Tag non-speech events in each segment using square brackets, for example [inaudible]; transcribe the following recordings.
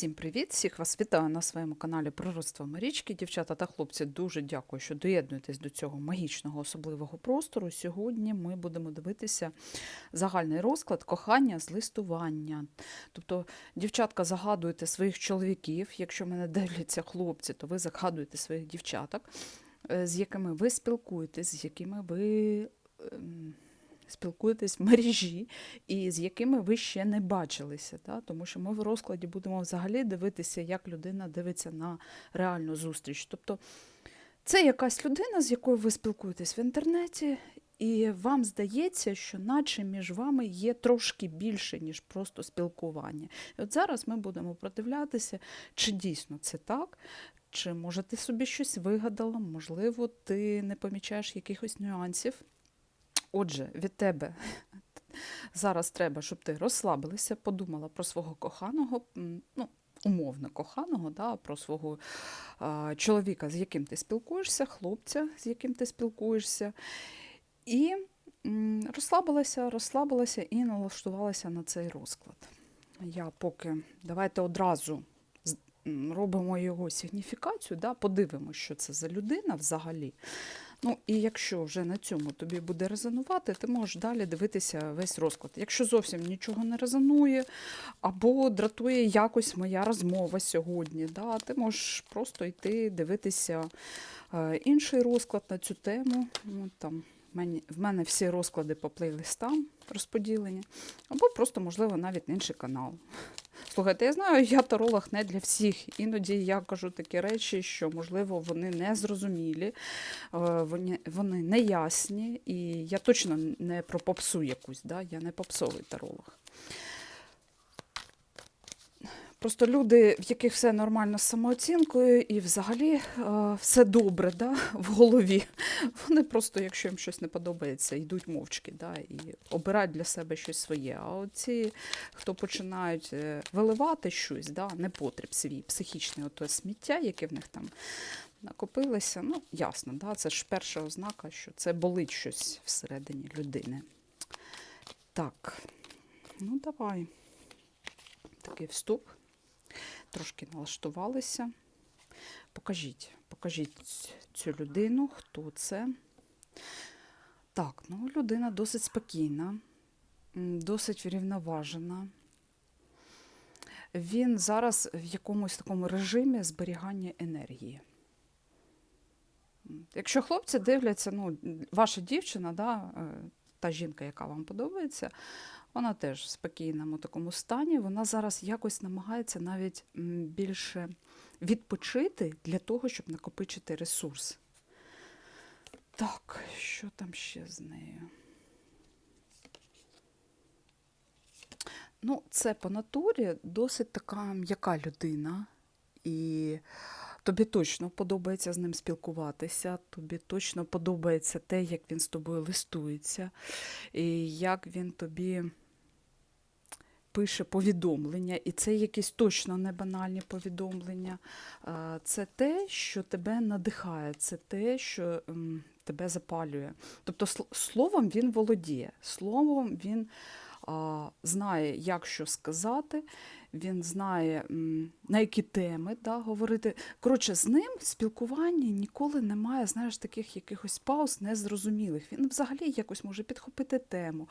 Всім привіт! Всіх вас вітаю на своєму каналі Пророцтво Марічки. Дівчата та хлопці, дуже дякую, що доєднуєтесь до цього магічного особливого простору. Сьогодні ми будемо дивитися загальний розклад кохання з листування. Тобто, дівчатка, загадуєте своїх чоловіків. Якщо мене дивляться хлопці, то ви загадуєте своїх дівчаток, е, з якими ви спілкуєтесь, з якими ви. Спілкуєтесь в мережі і з якими ви ще не бачилися. Да? Тому що ми в розкладі будемо взагалі дивитися, як людина дивиться на реальну зустріч. Тобто це якась людина, з якою ви спілкуєтесь в інтернеті, і вам здається, що наче між вами є трошки більше, ніж просто спілкування. І от зараз ми будемо продивлятися, чи дійсно це так. Чи може ти собі щось вигадала, можливо, ти не помічаєш якихось нюансів. Отже, від тебе зараз треба, щоб ти розслабилася, подумала про свого коханого, ну, умовно коханого, да, про свого а, чоловіка, з яким ти спілкуєшся, хлопця, з яким ти спілкуєшся. І розслабилася, розслабилася і налаштувалася на цей розклад. Я поки давайте одразу робимо його сигніфікацію, да, подивимося, що це за людина взагалі. Ну, і якщо вже на цьому тобі буде резонувати, ти можеш далі дивитися весь розклад. Якщо зовсім нічого не резонує, або дратує якось моя розмова сьогодні, да, ти можеш просто йти дивитися е, інший розклад на цю тему. Ну, там, в мене, всі розклади по плейлистам розподілені, або просто, можливо, навіть на інший канал. Слухайте, я знаю, я таролог не для всіх. Іноді я кажу такі речі, що, можливо, вони не зрозумілі, е, вони, вони неясні, і я точно не про попсу якусь, да? я не попсовий таролог. Просто люди, в яких все нормально з самооцінкою і взагалі е, все добре да, в голові, вони просто, якщо їм щось не подобається, йдуть мовчки да, і обирають для себе щось своє. А оці, хто починають е, виливати щось, да, непотріб свій психічний ото сміття, яке в них там накопилося, ну, ясно, да, це ж перша ознака, що це болить щось всередині людини. Так, ну давай. Такий вступ трошки налаштувалися. Покажіть, покажіть цю людину, хто це. Так, ну людина досить спокійна, досить врівноважена. Він зараз в якомусь такому режимі зберігання енергії. Якщо хлопці дивляться, ну, ваша дівчина, да, е, та жінка, яка вам подобається, вона теж в спокійному такому стані. Вона зараз якось намагається навіть більше відпочити для того, щоб накопичити ресурс. Так, що там ще з нею? Ну, це по натурі досить така м'яка людина, і тобі точно подобається з ним спілкуватися, тобі точно подобається те, як він з тобою листується, і як він тобі пише повідомлення, і це якісь точно не банальні повідомлення. Це те, що тебе надихає, це те, що тебе запалює. Тобто словом він володіє, словом він знає, як що сказати, він знає, на які теми да, говорити. Коротше, з ним в спілкуванні ніколи немає, знаєш, таких якихось пауз незрозумілих. Він взагалі якось може підхопити тему.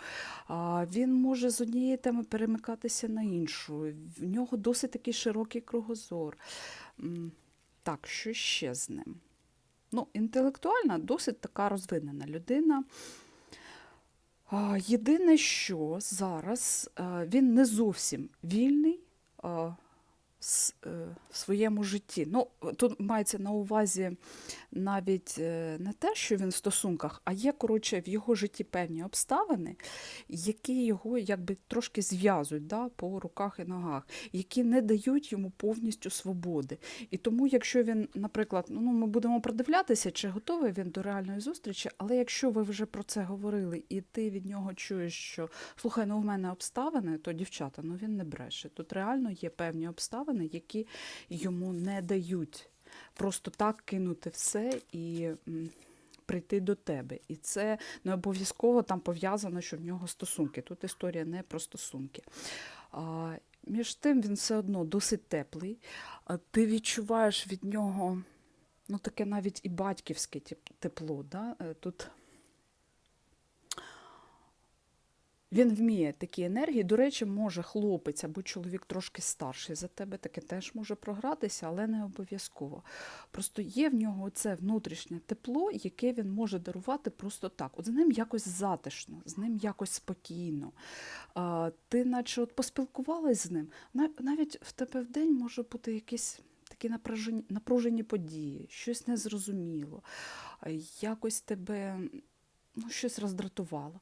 Він може з однієї теми перемикатися на іншу. В нього досить такий широкий кругозор. Так, що ще з ним? Ну, інтелектуальна, досить така розвинена людина. Єдине, що зараз е, він не зовсім вільний а, с- е, в своєму житті. Ну, тут мається на увазі навіть е, не те, що він в стосунках, а є, коротше, в його житті певні обставини, які його якби трошки зв'язують да, по руках і ногах, які не дають йому повністю свободи. І тому, якщо він, наприклад, ну ми будемо продивлятися, чи готовий він до реальної зустрічі, але якщо ви вже про це говорили, і ти від нього чуєш, що слухай, ну в мене обставини, то дівчата, ну він не бреше. Тут реально є певні обставини, які йому не дають просто так кинути все і. Прийти до тебе. І це не обов'язково там пов'язано, що в нього стосунки. Тут історія не про стосунки. А, між тим він все одно досить теплий. А Ти відчуваєш від нього ну, таке навіть і батьківське тепло. Да? Е, Тут він вміє такі енергії. До речі, може хлопець або чоловік трошки старший за тебе, таке теж може програтися, але не обов'язково. Просто є в нього це внутрішнє тепло, яке він може дарувати просто так. От з ним якось затишно, з ним якось спокійно. А, ти наче от поспілкувалась з ним, навіть в тебе в день може бути якісь такі напружені, напружені події, щось незрозуміло, якось тебе ну, щось роздратувало.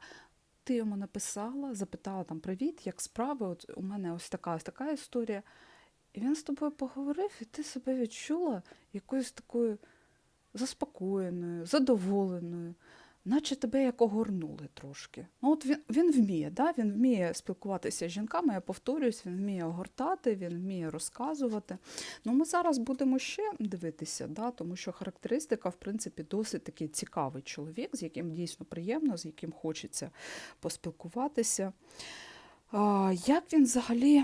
Ти йому написала, запитала там привіт, як справи? От у мене ось така ось така історія. І він з тобою поговорив, і ти себе відчула якоюсь такою заспокоєною, задоволеною, наче тебе як огорнули трошки. Ну, от він, він вміє, да? він вміє спілкуватися з жінками, я повторююсь, він вміє огортати, він вміє розказувати. Ну, ми зараз будемо ще дивитися, да? тому що характеристика, в принципі, досить такий цікавий чоловік, з яким дійсно приємно, з яким хочеться поспілкуватися. А, як він взагалі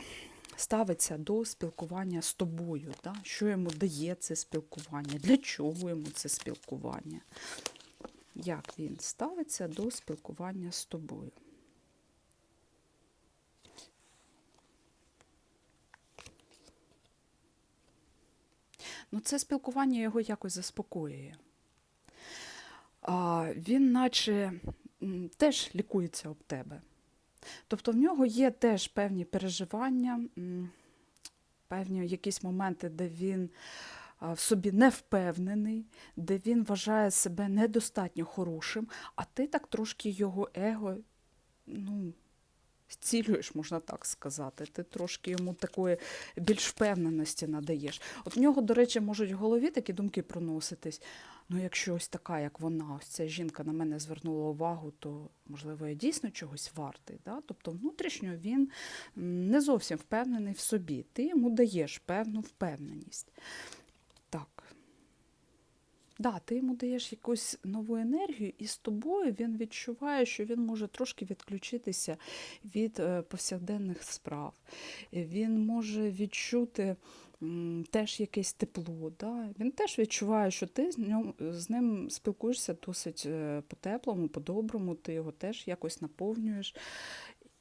ставиться до спілкування з тобою? Да? Що йому дає це спілкування? Для чого йому це спілкування? Як він ставиться до спілкування з тобою? Ну, це спілкування його якось заспокоює. А, він наче теж лікується об тебе. Тобто в нього є теж певні переживання, певні якісь моменти, де він в собі не впевнений, де він вважає себе недостатньо хорошим, а ти так трошки його его ну, зцілюєш, можна так сказати. Ти трошки йому такої більш впевненості надаєш. От в нього, до речі, можуть в голові такі думки проноситись. Ну, якщо ось така, як вона, ось ця жінка на мене звернула увагу, то можливо я дійсно чогось вартий. Да? Тобто внутрішньо він не зовсім впевнений в собі. Ти йому даєш певну впевненість. Да, ти йому даєш якусь нову енергію, і з тобою він відчуває, що він може трошки відключитися від е, повсякденних справ. Він може відчути теж якесь тепло. Да? Він теж відчуває, що ти з, ньом, з ним спілкуєшся досить е, по-теплому, по-доброму, ти його теж якось наповнюєш.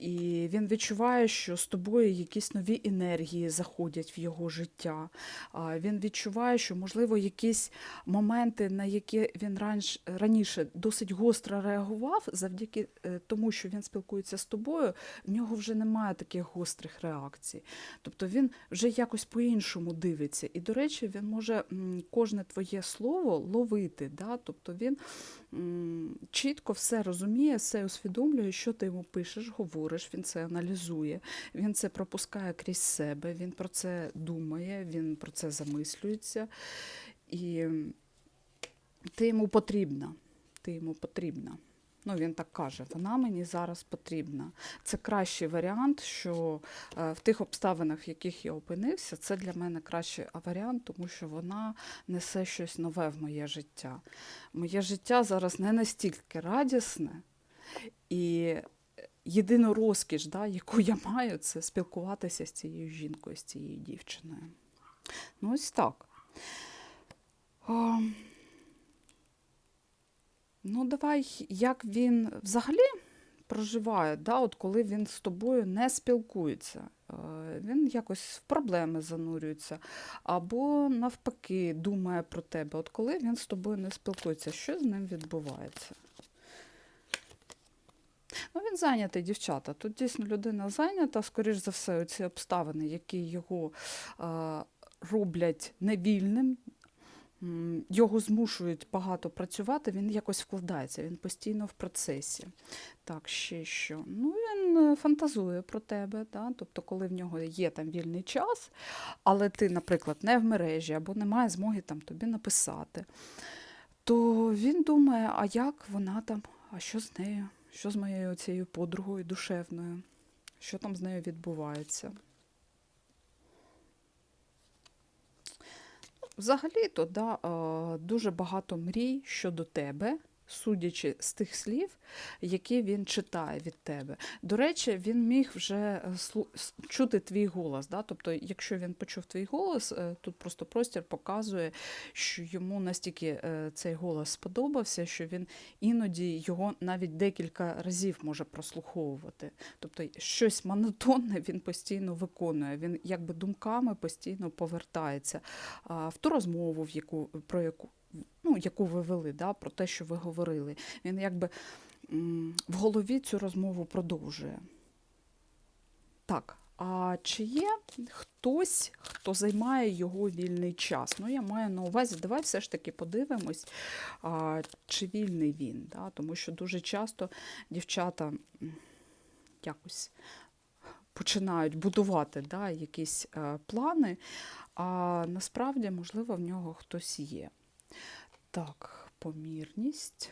І він відчуває, що з тобою якісь нові енергії заходять в його життя. Він відчуває, що, можливо, якісь моменти, на які він раніше досить гостро реагував, завдяки е, тому, що він спілкується з тобою, в нього вже немає таких гострих реакцій. Тобто він вже якось по-іншому дивиться. І, до речі, він може кожне твоє слово ловити. Да? Тобто він чітко все розуміє, все усвідомлює, що ти йому пишеш, говориш, він це аналізує, він це пропускає крізь себе, він про це думає, він про це замислюється. І ти йому потрібна. Ти йому потрібна. Ну, він так каже, вона мені зараз потрібна. Це кращий варіант, що е, в тих обставинах, в яких я опинився, це для мене кращий варіант, тому що вона несе щось нове в моє життя. Моє життя зараз не настільки радісне, і єдину розкіш, да, яку я маю, це спілкуватися з цією жінкою, з цією дівчиною. Ну, ось так. Ну, давай, як він взагалі проживає, да, от коли він з тобою не спілкується. Е, Він якось в проблеми занурюється, або навпаки думає про тебе. От коли він з тобою не спілкується, що з ним відбувається? Ну, він зайнятий, дівчата. Тут дійсно людина зайнята, скоріш за все, ці обставини, які його е, роблять невільним, його змушують багато працювати, він якось вкладається, він постійно в процесі. Так, ще що? Ну, він е, фантазує про тебе, да? тобто, коли в нього є там вільний час, але ти, наприклад, не в мережі або немає змоги там тобі написати, то він думає, а як вона там, а що з нею? Що з моєю цією подругою душевною? Що там з нею відбувається? Взагалі-то да, е, дуже багато мрій щодо тебе судячи з тих слів, які він читає від тебе. До речі, він міг вже е, чути твій голос. Да? Тобто, якщо він почув твій голос, е, тут просто простір показує, що йому настільки е, цей голос сподобався, що він іноді його навіть декілька разів може прослуховувати. Тобто щось монотонне він постійно виконує. Він якби думками постійно повертається в ту розмову, в яку про яку. Ну, яку ви вели, да, про те, що ви говорили. Він якби в голові цю розмову продовжує. Так, а чи є хтось, хто займає його вільний час? Ну, я маю на увазі, давай все ж таки подивимось, а, чи вільний він. Да? Тому що дуже часто дівчата якось починають будувати да, якісь е, плани, а насправді, можливо, в нього хтось є. Так, помірність.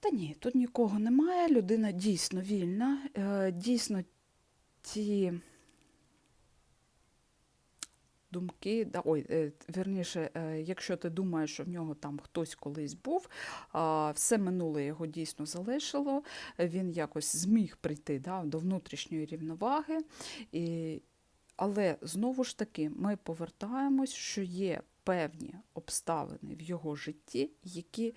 Та ні, тут нікого немає. Людина дійсно вільна. Е, Дійсно, ті думки, да, ой, е, вірніше, е, якщо ти думаєш, що в нього там хтось колись був, все минуле його дійсно залишило, він якось зміг прийти да, до внутрішньої рівноваги. І, але знову ж таки, ми повертаємось, що є певні обставини в його житті, які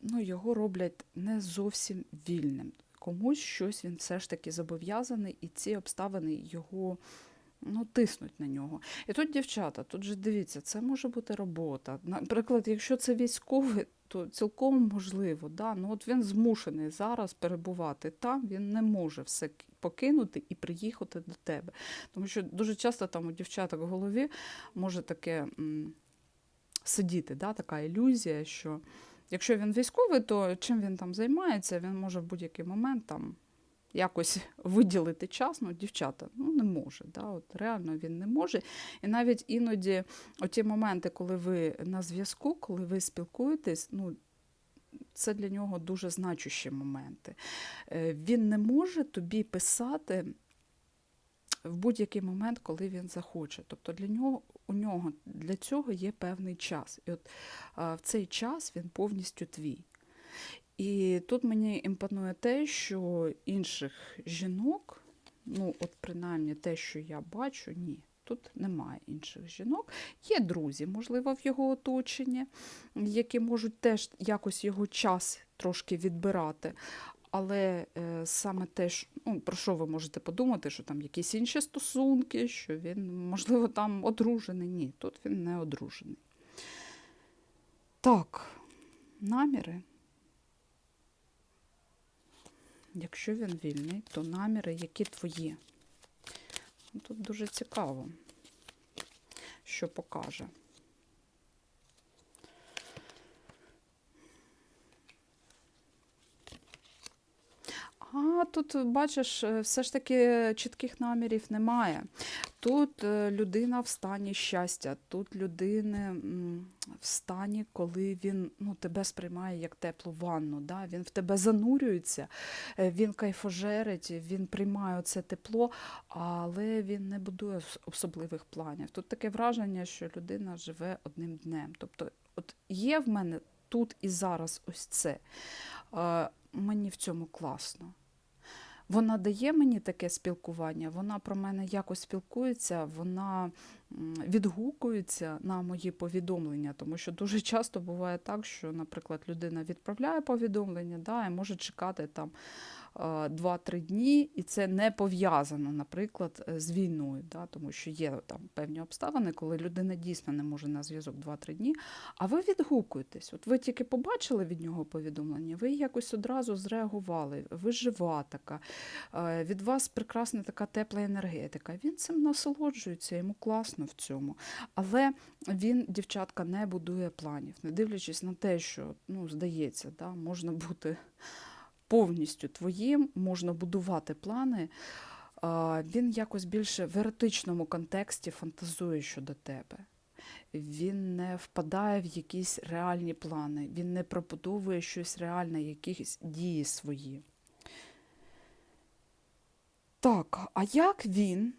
ну, його роблять не зовсім вільним. Комусь щось він все ж таки зобов'язаний, і ці обставини його ну, тиснуть на нього. І тут, дівчата, тут же дивіться, це може бути робота. Наприклад, якщо це військовий, то цілком можливо. Да? Ну, от він змушений зараз перебувати там, він не може все покинути і приїхати до тебе. Тому що дуже часто там у дівчаток в голові може таке м, сидіти, да? така ілюзія, що якщо він військовий, то чим він там займається, він може в будь-який момент там якось [laughs] виділити час, ну, дівчата, ну не може. Да? От реально він не може. І навіть іноді оті моменти, коли ви на зв'язку, коли ви спілкуєтесь, ну, це для нього дуже значущі моменти. Е, Він не може тобі писати в будь-який момент, коли він захоче. Тобто для нього у нього для цього є певний час. І от в цей час він повністю твій. І тут мені імпонує те, що інших жінок, ну, от принаймні те, що я бачу, ні. Тут немає інших жінок. Є друзі, можливо, в його оточенні, які можуть теж якось його час трошки відбирати. Але е, саме те, що, ну, про що ви можете подумати, що там якісь інші стосунки, що він, можливо, там одружений. Ні, тут він не одружений. Так, наміри. Якщо він вільний, то наміри, які твої. Тут дуже цікаво, що покаже. А тут, бачиш, е, все ж таки чітких намірів немає. Тут е, людина в стані щастя, тут людина в стані, коли він ну, тебе сприймає як теплу ванну. Да? Він в тебе занурюється, е, він кайфожерить, він приймає це тепло, але він не будує особливих планів. Тут таке враження, що людина живе одним днем. Тобто, от є в мене тут і зараз ось це. Е, Мені в цьому класно. Вона дає мені таке спілкування, вона про мене якось спілкується, вона відгукується на мої повідомлення, тому що дуже [laughs] часто буває так, що, наприклад, людина відправляє повідомлення да, і може чекати там 2-3 дні, і це не пов'язано, наприклад, е, з війною, да, тому що є там певні обставини, коли людина дійсно не може на зв'язок 2-3 дні, а ви відгукуєтесь. От ви тільки побачили від нього повідомлення, ви якось одразу зреагували, ви жива така, е, від вас прекрасна така тепла енергетика. Він цим насолоджується, йому класно в цьому. Але він, дівчатка, не будує планів, не дивлячись на те, що ну, здається, да, можна бути повністю твоїм, можна будувати плани. Він якось більше в еротичному контексті фантазує щодо тебе. Він не впадає в якісь реальні плани, він не пробудовує щось реальне, якісь дії свої. Так, а як він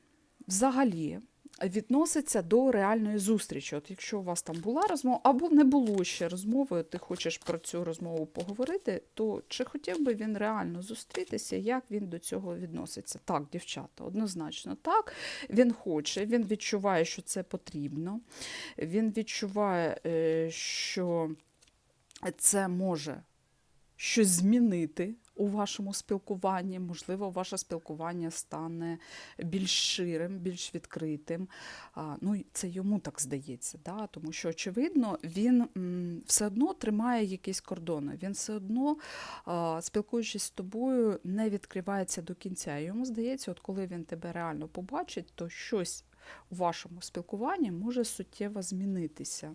взагалі відноситься до реальної зустрічі. От якщо у вас там була розмова, або не було ще розмови, ти хочеш про цю розмову поговорити, то чи хотів би він реально зустрітися, як він до цього відноситься? Так, дівчата, однозначно так. Він хоче, він відчуває, що це потрібно. Він відчуває, е, що це може щось змінити у вашому спілкуванні. Можливо, ваше спілкування стане більш ширим, більш відкритим. Ну, це йому так здається, да? тому що, очевидно, він все одно тримає якісь кордони. Він все одно, спілкуючись з тобою, не відкривається до кінця. Йому здається, от коли він тебе реально побачить, то щось у вашому спілкуванні може суттєво змінитися.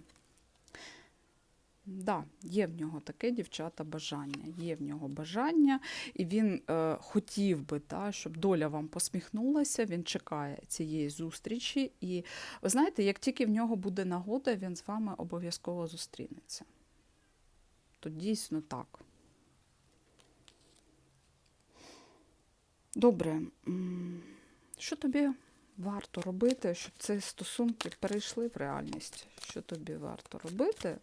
Да, є в нього таке дівчата бажання. Є в нього бажання, і він е, хотів би, та, щоб доля вам посміхнулася. Він чекає цієї зустрічі. І ви знаєте, як тільки в нього буде нагода, він з вами обов'язково зустрінеться. То дійсно так. Добре, що тобі варто робити, щоб ці стосунки перейшли в реальність? Що тобі варто робити?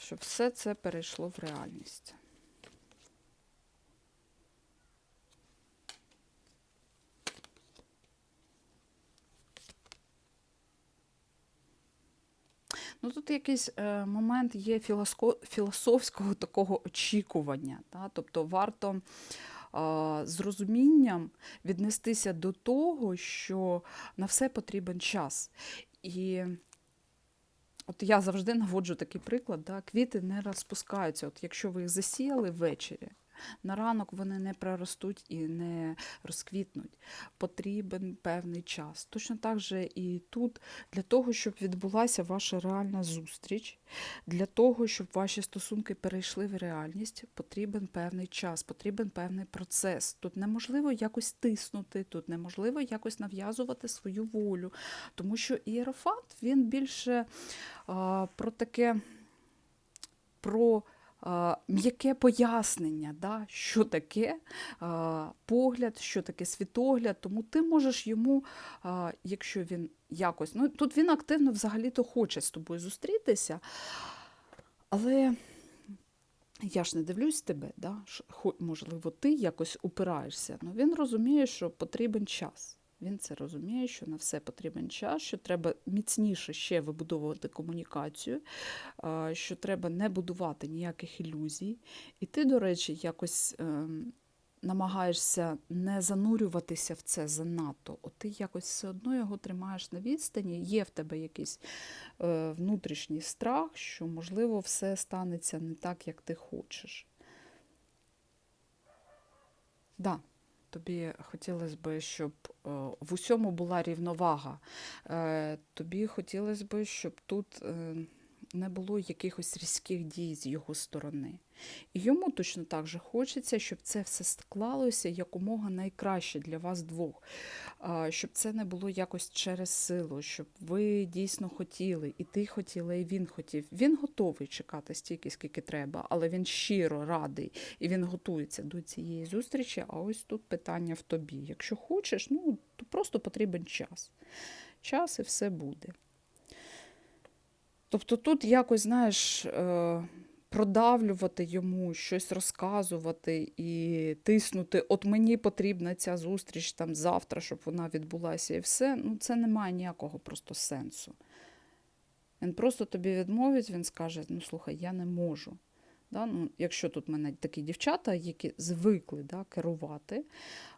Щоб все це перейшло в реальність. Ну, Тут якийсь е, момент є філософського такого очікування. Та? Тобто варто е, з розумінням віднестися до того, що на все потрібен час. І От я завжди наводжу такий приклад, да, квіти не розпускаються. От Якщо ви їх засіяли ввечері, на ранок вони не проростуть і не розквітнуть. Потрібен певний час. Точно так же і тут, для того, щоб відбулася ваша реальна зустріч, для того, щоб ваші стосунки перейшли в реальність, потрібен певний час, потрібен певний процес. Тут неможливо якось тиснути, тут неможливо якось нав'язувати свою волю, тому що ієрофант він більше про таке. про м'яке пояснення, да, що таке погляд, що таке світогляд. Тому ти можеш йому, якщо він якось, ну тут він активно взагалі-то хоче з тобою зустрітися, але. Я ж не дивлюсь тебе, да? можливо, ти якось упираєшся, але він розуміє, що потрібен час. Він це розуміє, що на все потрібен час, що треба міцніше ще вибудовувати комунікацію, що треба не будувати ніяких ілюзій. І ти, до речі, якось ем, намагаєшся не занурюватися в це занадто. От ти якось все одно його тримаєш на відстані, є в тебе якийсь е, внутрішній страх, що, можливо, все станеться не так, як ти хочеш. Да. Тобі хотілося б, щоб е, в усьому була рівновага. Е, тобі хотілося б, щоб тут е, не було якихось різких дій з його сторони. І йому точно так же хочеться, щоб це все склалося якомога найкраще для вас двох, щоб це не було якось через силу, щоб ви дійсно хотіли, і ти хотіла, і він хотів. Він готовий чекати стільки, скільки треба, але він щиро радий і він готується до цієї зустрічі. А ось тут питання в тобі. Якщо хочеш, ну то просто потрібен час. Час і все буде. Тобто тут якось, знаєш, е, продавлювати йому, щось розказувати і тиснути, от мені потрібна ця зустріч там завтра, щоб вона відбулася і все, ну це не має ніякого просто сенсу. Він просто тобі відмовить, він скаже: ну слухай, я не можу. Да? Ну, Якщо тут в мене такі дівчата, які звикли да, керувати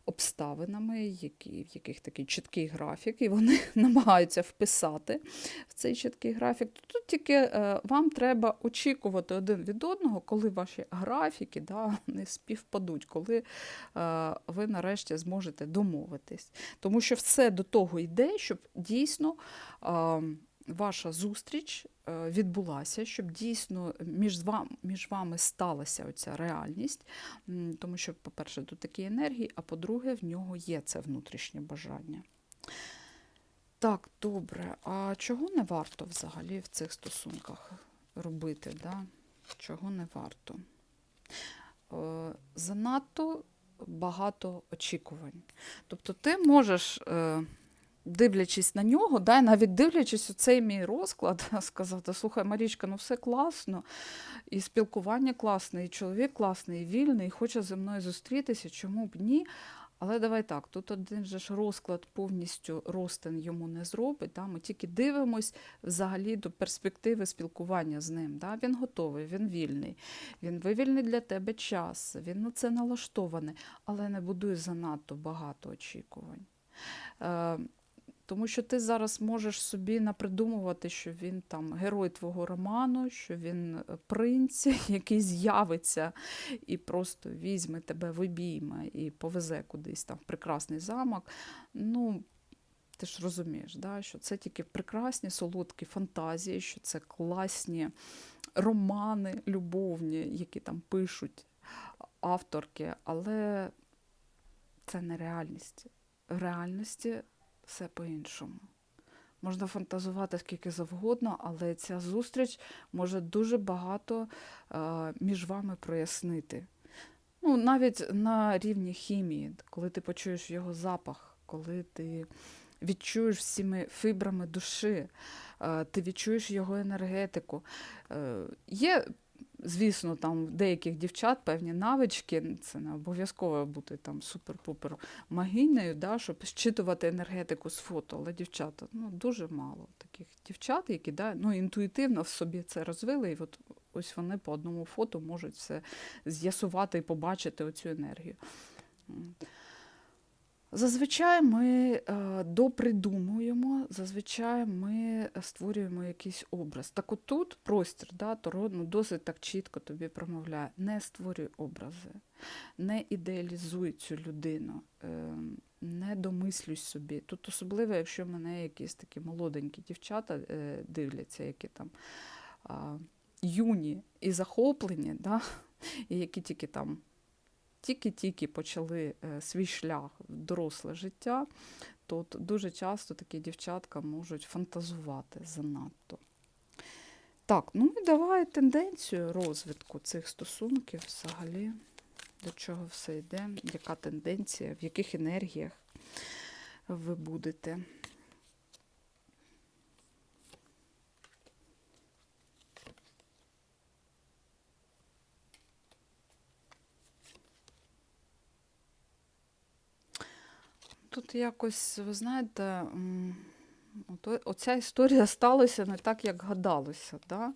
обставинами, які, в яких такий чіткий графік, і вони [laughs] намагаються вписати в цей чіткий графік, то тут тільки е, вам треба очікувати один від одного, коли ваші графіки да, [laughs] не співпадуть, коли е, ви нарешті зможете домовитись. Тому що все до того йде, щоб дійсно. Е, ваша зустріч відбулася, щоб дійсно між вами, між вами сталася оця реальність, тому що, по-перше, тут такі енергії, а по-друге, в нього є це внутрішнє бажання. Так, добре. А чого не варто взагалі в цих стосунках робити? Да? Чого не варто? Е, занадто багато очікувань. Тобто ти можеш. Е, дивлячись на нього, да, навіть дивлячись у цей мій розклад, [laughs] сказати: слухай, Марічка, ну все класно, і спілкування класне, і чоловік класний, і вільний, і хоче зі мною зустрітися, чому б ні? Але давай так, тут один же ж розклад повністю ростин йому не зробить. Да? Ми тільки дивимось взагалі до перспективи спілкування з ним. Да? Він готовий, він вільний, він вивільний для тебе час, він на це налаштований, але не будуй занадто багато очікувань. Тому що ти зараз можеш собі напридумувати, що він там герой твого роману, що він е, принц, [laughs] який з'явиться і просто візьме тебе в обійми і повезе кудись там в прекрасний замок. Ну, ти ж розумієш, да, що це тільки прекрасні солодкі фантазії, що це класні романи любовні, які там пишуть авторки, але це не реальність. В реальності все по-іншому. Можна фантазувати скільки завгодно, але ця зустріч може дуже багато е, між вами прояснити. Ну, навіть на рівні хімії, коли ти почуєш його запах, коли ти відчуєш всіми фібрами душі, е, ти відчуєш його енергетику. Е, є Звісно, там в деяких дівчат певні навички, це не обов'язково бути там супер-пупер магінею, да, щоб щитувати енергетику з фото. Але дівчата ну, дуже мало таких дівчат, які да, ну, інтуїтивно в собі це розвили, і от ось вони по одному фото можуть все з'ясувати і побачити оцю енергію. Зазвичай ми е, допридумуємо, зазвичай ми створюємо якийсь образ. Так отут простір, да, Таро ну, досить так чітко тобі промовляє, не створюй образи, не ідеалізуй цю людину, е, не домислюй собі. Тут особливо, якщо мене якісь такі молоденькі дівчата е, дивляться, які там юні і захоплені, да, і які тільки там тільки-тільки почали е, свій шлях в доросле життя, то дуже часто такі дівчатка можуть фантазувати занадто. Так, ну і давай тенденцію розвитку цих стосунків взагалі, до чого все йде, яка тенденція, в яких енергіях ви будете. Тут якось, ви знаєте, оця історія сталася не так, як гадалося. Да?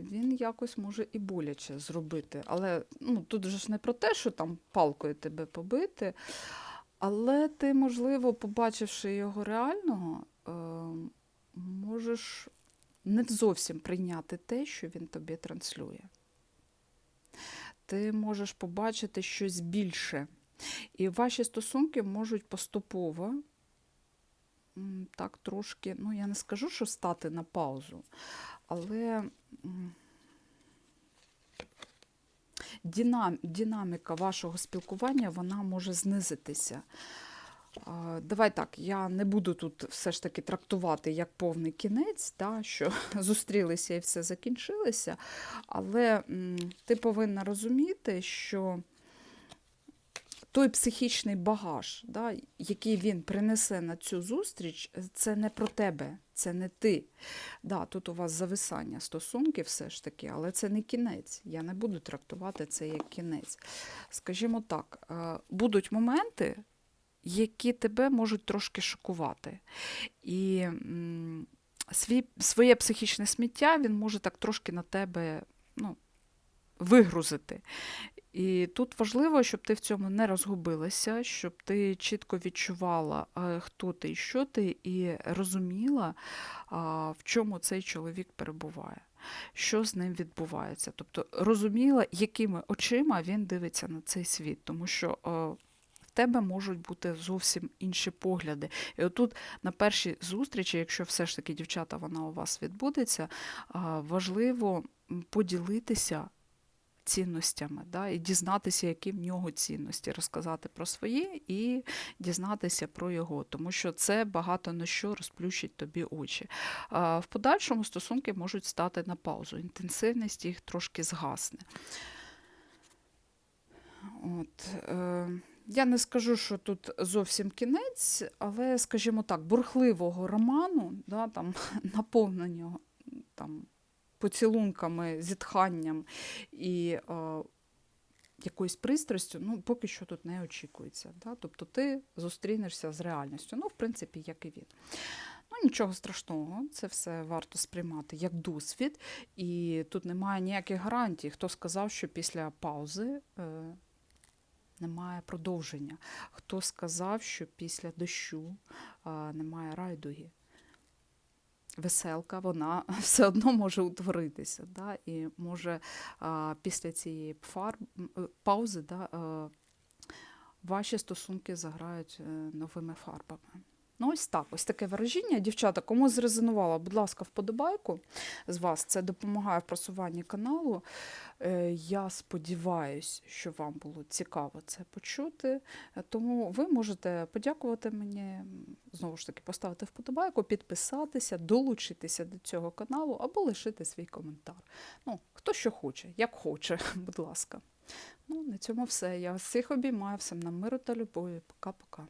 Він якось може і боляче зробити. Але ну, тут же ж не про те, що там палкою тебе побити. Але ти, можливо, побачивши його реального, е, можеш не зовсім прийняти те, що він тобі транслює. Ти можеш побачити щось більше. І ваші стосунки можуть поступово так трошки, ну я не скажу, що стати на паузу, але динаміка вашого спілкування вона може знизитися. Давай так, я не буду тут все ж таки трактувати як повний кінець, да, що [laughs] зустрілися і все закінчилося, але ти повинна розуміти, що той психічний багаж, да, який він принесе на цю зустріч, це не про тебе, це не ти. Да, Тут у вас зависання стосунків все ж таки, але це не кінець. Я не буду трактувати це як кінець. Скажімо так, е, будуть моменти, які тебе можуть трошки шокувати. І свій, своє психічне сміття він може так трошки на тебе ну, вигрузити. І тут важливо, щоб ти в цьому не розгубилася, щоб ти чітко відчувала, хто ти і що ти, і розуміла, в чому цей чоловік перебуває, що з ним відбувається. Тобто розуміла, якими очима він дивиться на цей світ, тому що в тебе можуть бути зовсім інші погляди. І отут на першій зустрічі, якщо все ж таки дівчата вона у вас відбудеться, важливо поділитися цінностями, да, і дізнатися, які в нього цінності, розказати про свої і дізнатися про його, тому що це багато на що розплющить тобі очі. В подальшому стосунки можуть стати на паузу, інтенсивність їх трошки згасне. От, е, я не скажу, що тут зовсім кінець, але, скажімо так, бурхливого роману, да, там, [laughs] наповнення там, поцілунками, зітханням і е, якоюсь пристрастю, ну, поки що тут не очікується. Да? Тобто ти зустрінешся з реальністю. Ну, в принципі, як і він. Ну, нічого страшного, це все варто сприймати як досвід, і тут немає ніяких гарантій. Хто сказав, що після паузи е, немає продовження? Хто сказав, що після дощу е, немає райдуги? Веселка, вона [laughs] все одно може утворитися, да? і може а, після цієї фар... е, паузи да, а, ваші стосунки заграють е, новими фарбами. Ну, ось так, ось таке вираження. Дівчата, кому зрезонувало, будь ласка, вподобайку з вас. Це допомагає в просуванні каналу. Е, Я сподіваюся, що вам було цікаво це почути. Е, Тому ви можете подякувати мені, знову ж таки, поставити вподобайку, підписатися, долучитися до цього каналу або лишити свій коментар. Ну, хто що хоче, як хоче, [laughs] будь ласка. Ну, на цьому все. Я вас всіх обіймаю, всім нам миру та любові. Пока-пока.